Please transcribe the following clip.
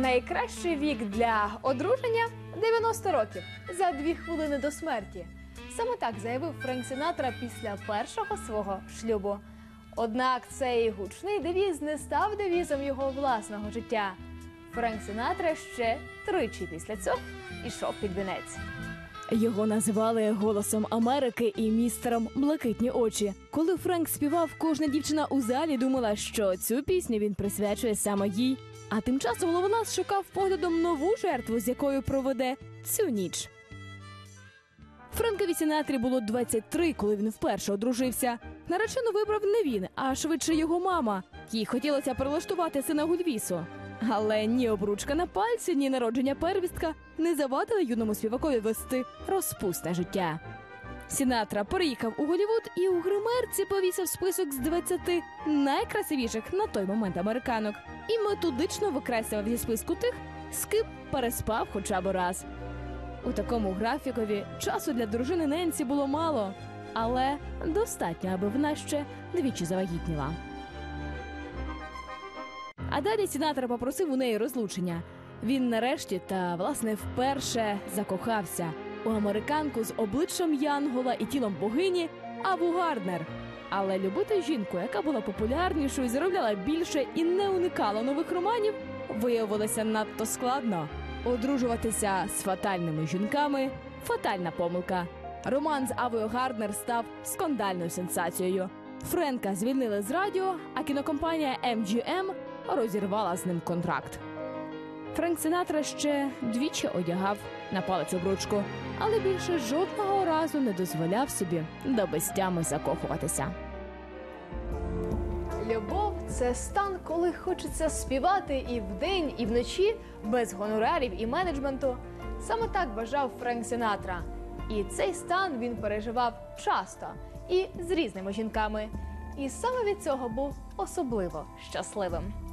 Найкращий вік для одруження 90 років за дві хвилини до смерті. Саме так заявив Френк Синатра після першого свого шлюбу. Однак цей гучний девіз не став девізом його власного життя. Френк Синатра ще тричі після цього ішов під вінець. Його називали голосом Америки і містером Блакитні очі. Коли Френк співав, кожна дівчина у залі думала, що цю пісню він присвячує саме їй. А тим часом Ловелас шукав поглядом нову жертву, з якою проведе цю ніч. Френкові Сінатрі було 23, коли він вперше одружився. Наречену вибрав не він, а швидше його мама. Їй хотілося прилаштувати сина Гульвісу. Але ні обручка на пальці, ні народження первістка не завадили юному співакові вести розпусне життя. Сінатра переїхав у Голівуд і у гримерці повісив список з 20 найкрасивіших на той момент американок і методично викреслював зі списку тих, з ким переспав хоча б раз. У такому графікові часу для дружини Ненсі було мало, але достатньо, аби вона ще двічі завагітніла. А далі сенатор попросив у неї розлучення. Він нарешті та власне вперше закохався у американку з обличчям Янгола і тілом богині Аву Гарднер. Але любити жінку, яка була популярнішою, заробляла більше і не уникала нових романів, виявилося надто складно. Одружуватися з фатальними жінками фатальна помилка. Роман з Авою Гарднер став скандальною сенсацією. Френка звільнили з радіо, а кінокомпанія MGM розірвала з ним контракт. Френк Синатра ще двічі одягав на палець обручку, але більше жодного разу не дозволяв собі до безтями закохуватися. Любов це стан, коли хочеться співати і вдень, і вночі, без гонорарів і менеджменту. Саме так бажав Френк Синатра. І цей стан він переживав часто і з різними жінками. І саме від цього був особливо щасливим.